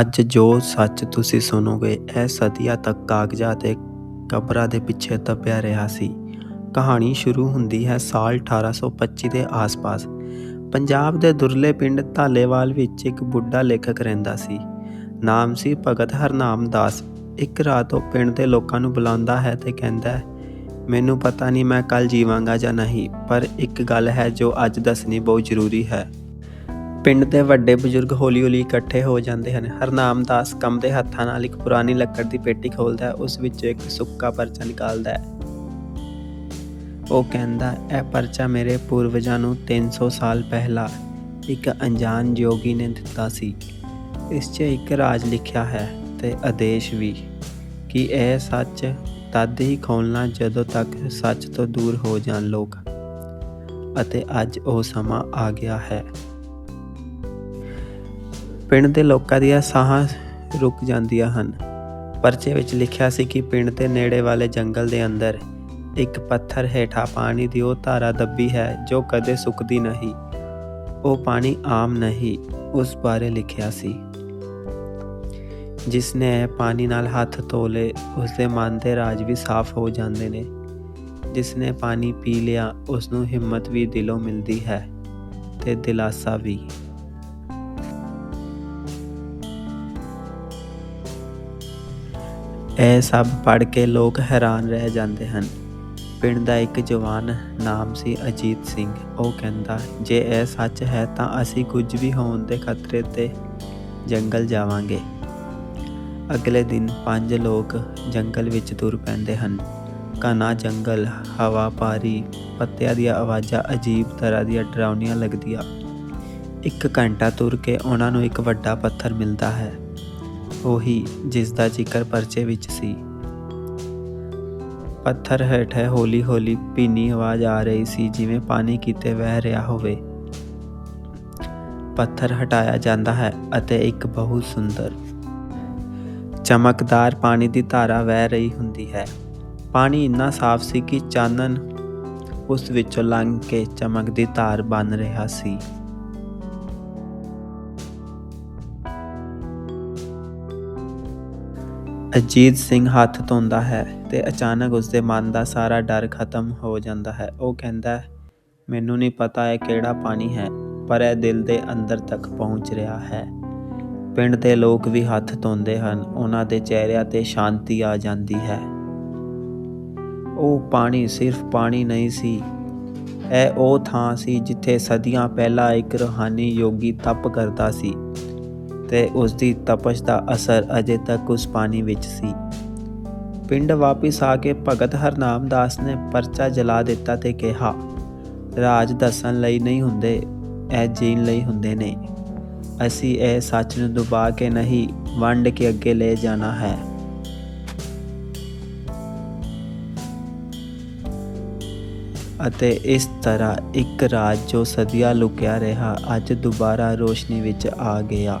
ਅੱਜ ਜੋ ਸੱਚ ਤੁਸੀਂ ਸੁਣੋਗੇ, ਇਹ ਸਦੀਆਂ ਤੱਕ ਕਾਗਜ਼ਾਂ ਤੇ ਕਬਰਾਂ ਦੇ ਪਿੱਛੇ ਦੱਬਿਆ ਰਿਹਾ ਸੀ। ਕਹਾਣੀ ਸ਼ੁਰੂ ਹੁੰਦੀ ਹੈ ਸਾਲ 1825 ਦੇ ਆਸ-ਪਾਸ। ਪੰਜਾਬ ਦੇ ਦੁਰਲੇ ਪਿੰਡ ਧਾਲੇਵਾਲ ਵਿੱਚ ਇੱਕ ਬੁੱਢਾ ਲੇਖਕ ਰਹਿੰਦਾ ਸੀ। ਨਾਮ ਸੀ ਭਗਤ ਹਰਨਾਮ ਦਾਸ। ਇੱਕ ਰਾਤ ਉਹ ਪਿੰਡ ਦੇ ਲੋਕਾਂ ਨੂੰ ਬੁਲਾਉਂਦਾ ਹੈ ਤੇ ਕਹਿੰਦਾ ਮੈਨੂੰ ਪਤਾ ਨਹੀਂ ਮੈਂ ਕੱਲ ਜੀਵਾਂਗਾ ਜਾਂ ਨਹੀਂ, ਪਰ ਇੱਕ ਗੱਲ ਹੈ ਜੋ ਅੱਜ ਦੱਸਣੀ ਬਹੁਤ ਜ਼ਰੂਰੀ ਹੈ। ਪਿੰਡ ਦੇ ਵੱਡੇ ਬਜ਼ੁਰਗ ਹੌਲੀ-ਹੌਲੀ ਇਕੱਠੇ ਹੋ ਜਾਂਦੇ ਹਨ। ਹਰਨਾਮ ਦਾਸ ਕੰਮ ਦੇ ਹੱਥਾਂ ਨਾਲ ਇੱਕ ਪੁਰਾਣੀ ਲੱਕੜ ਦੀ ਪੇਟੀ ਖੋਲਦਾ ਹੈ, ਉਸ ਵਿੱਚੋਂ ਇੱਕ ਸੁੱਕਾ ਪਰਚਾ ਨਿਕਾਲਦਾ ਹੈ। ਉਹ ਕਹਿੰਦਾ, ਇਹ ਪਰਚਾ ਮੇਰੇ ਪੂਰਵਜਾਂ ਨੂੰ 300 ਸਾਲ ਪਹਿਲਾਂ ਇੱਕ ਅਣਜਾਣ ਯੋਗੀ ਨੇ ਦਿੱਤਾ ਸੀ। ਇਸ 'ਚ ਇੱਕ ਰਾਜ ਲਿਖਿਆ ਹੈ ਤੇ ਆਦੇਸ਼ ਵੀ ਕਿ ਇਹ ਸੱਚ ਤਦ ਹੀ ਖੋਲਣਾ ਜਦੋਂ ਤੱਕ ਸੱਚ ਤੋਂ ਦੂਰ ਹੋ ਜਾਣ ਲੋਕ। ਅਤੇ ਅੱਜ ਉਹ ਸਮਾਂ ਆ ਗਿਆ ਹੈ। ਪਿੰਡ ਦੇ ਲੋਕਾਂ ਦੀਆਂ ਸਾਹਾਂ ਰੁਕ ਜਾਂਦੀਆਂ ਹਨ। ਪਰਚੇ ਵਿੱਚ ਲਿਖਿਆ ਸੀ ਕਿ ਪਿੰਡ ਦੇ ਨੇੜੇ ਵਾਲੇ ਜੰਗਲ ਦੇ ਅੰਦਰ ਇੱਕ ਪੱਥਰ ਹੇਠਾਂ ਪਾਣੀ ਦੀ ਉਹ ਧਾਰਾ ਦੱਬੀ ਹੈ ਜੋ ਕਦੇ ਸੁੱਕਦੀ ਨਹੀਂ। ਉਹ ਪਾਣੀ ਆਮ ਨਹੀਂ, ਉਸ ਬਾਰੇ ਲਿਖਿਆ ਸੀ। ਜਿਸ ਨੇ ਪਾਣੀ ਨਾਲ ਹੱਥ ਧੋ ਲਏ ਉਸ ਦੇ ਮਨ ਦੇ ਰਾਜ ਵੀ ਸਾਫ਼ ਹੋ ਜਾਂਦੇ ਨੇ। ਜਿਸ ਨੇ ਪਾਣੀ ਪੀ ਲਿਆ ਉਸ ਨੂੰ ਹਿੰਮਤ ਵੀ ਦਿਲੋਂ ਮਿਲਦੀ ਹੈ ਤੇ ਦਿਲਾਸਾ ਵੀ। ਇਹ ਸਭ ਪੜ੍ਹ ਕੇ ਲੋਕ ਹੈਰਾਨ ਰਹਿ ਜਾਂਦੇ ਹਨ। ਪਿੰਡ ਦਾ ਇੱਕ ਜਵਾਨ ਨਾਮ ਸੀ ਅਜੀਤ ਸਿੰਘ। ਉਹ ਕਹਿੰਦਾ, ਜੇ ਇਹ ਸੱਚ ਹੈ ਤਾਂ ਅਸੀਂ ਕੁਝ ਵੀ ਹੋਣ ਦੇ ਖਤਰੇ ਤੇ ਜੰਗਲ ਜਾਵਾਂਗੇ। ਅਗਲੇ ਦਿਨ ਪੰਜ ਲੋਕ ਜੰਗਲ ਵਿੱਚ ਤੁਰ ਪੈਂਦੇ ਹਨ। ਘਣਾ ਜੰਗਲ, ਹਵਾ ਭਾਰੀ, ਪੱਤਿਆਂ ਦੀਆਂ ਆਵਾਜ਼ਾਂ ਅਜੀਬ ਤਰ੍ਹਾਂ ਦੀਆਂ ਡਰਾਉਣੀਆਂ ਲੱਗਦੀਆਂ। ਇੱਕ ਘੰਟਾ ਤੁਰ ਕੇ ਉਹਨਾਂ ਨੂੰ ਇੱਕ ਵੱਡਾ ਪੱਥਰ ਮਿਲਦਾ ਹੈ। ਉਹੀ ਜਿਸ ਦਾ ਜ਼ਿਕਰ ਪਰਚੇ ਵਿੱਚ ਸੀ। ਪੱਥਰ ਹੇਠ ਹੌਲੀ ਹੌਲੀ ਭੀਨੀ ਆਵਾਜ਼ ਆ ਰਹੀ ਸੀ, ਜਿਵੇਂ ਪਾਣੀ ਕਿਤੇ ਵਹਿ ਰਿਹਾ ਹੋਵੇ। ਪੱਥਰ ਹਟਾਇਆ ਜਾਂਦਾ ਹੈ ਅਤੇ ਇੱਕ ਬਹੁਤ ਸੁੰਦਰ, ਚਮਕਦਾਰ ਪਾਣੀ ਦੀ ਧਾਰਾ ਵਹਿ ਰਹੀ ਹੁੰਦੀ ਹੈ। ਪਾਣੀ ਇੰਨਾ ਸਾਫ਼ ਸੀ ਕਿ ਚਾਨਣ ਉਸ ਵਿੱਚੋਂ ਲੰਘ ਕੇ ਚਮਕਦੀ ਧਾਰ ਬਣ ਰਿਹਾ ਸੀ। ਅਜੀਤ ਸਿੰਘ ਹੱਥ ਧੋਂਦਾ ਹੈ ਤੇ ਅਚਾਨਕ ਉਸ ਦੇ ਮਨ ਦਾ ਸਾਰਾ ਡਰ ਖਤਮ ਹੋ ਜਾਂਦਾ ਹੈ। ਉਹ ਕਹਿੰਦਾ, ਮੈਨੂੰ ਨਹੀਂ ਪਤਾ ਇਹ ਕਿਹੜਾ ਪਾਣੀ ਹੈ, ਪਰ ਇਹ ਦਿਲ ਦੇ ਅੰਦਰ ਤੱਕ ਪਹੁੰਚ ਰਿਹਾ ਹੈ। ਪਿੰਡ ਦੇ ਲੋਕ ਵੀ ਹੱਥ ਧੋਂਦੇ ਹਨ, ਉਹਨਾਂ ਦੇ ਚਿਹਰਿਆਂ ਤੇ ਸ਼ਾਂਤੀ ਆ ਜਾਂਦੀ ਹੈ। ਉਹ ਪਾਣੀ ਸਿਰਫ ਪਾਣੀ ਨਹੀਂ ਸੀ, ਇਹ ਉਹ ਥਾਂ ਸੀ ਜਿੱਥੇ ਸਦੀਆਂ ਪਹਿਲਾਂ ਇੱਕ ਰੂਹਾਨੀ ਯੋਗੀ ਤਪ ਕਰਦਾ ਸੀ। ਤੇ ਉਸ ਦੀ ਤਪਸ਼ ਦਾ ਅਸਰ ਅਜੇ ਤੱਕ ਉਸ ਪਾਣੀ ਵਿੱਚ ਸੀ। ਪਿੰਡ ਵਾਪਿਸ ਆ ਕੇ ਭਗਤ ਹਰਨਾਮ ਦਾਸ ਨੇ ਪਰਚਾ ਜਲਾ ਦਿੱਤਾ ਤੇ ਕਿਹਾ, ਰਾਜ ਦੱਸਣ ਲਈ ਨਹੀਂ ਹੁੰਦੇ, ਇਹ ਜੀਣ ਲਈ ਹੁੰਦੇ ਨੇ। ਅਸੀਂ ਇਹ ਸੱਚ ਨੂੰ ਦਬਾ ਕੇ ਨਹੀਂ, ਵੰਡ ਕੇ ਅੱਗੇ ਲੈ ਜਾਣਾ ਹੈ। ਅਤੇ ਇਸ ਤਰ੍ਹਾਂ ਇੱਕ ਰਾਜ ਜੋ ਸਦੀਆਂ ਲੁਕਿਆ ਰਿਹਾ, ਅੱਜ ਦੁਬਾਰਾ ਰੋਸ਼ਨੀ ਵਿੱਚ ਆ ਗਿਆ।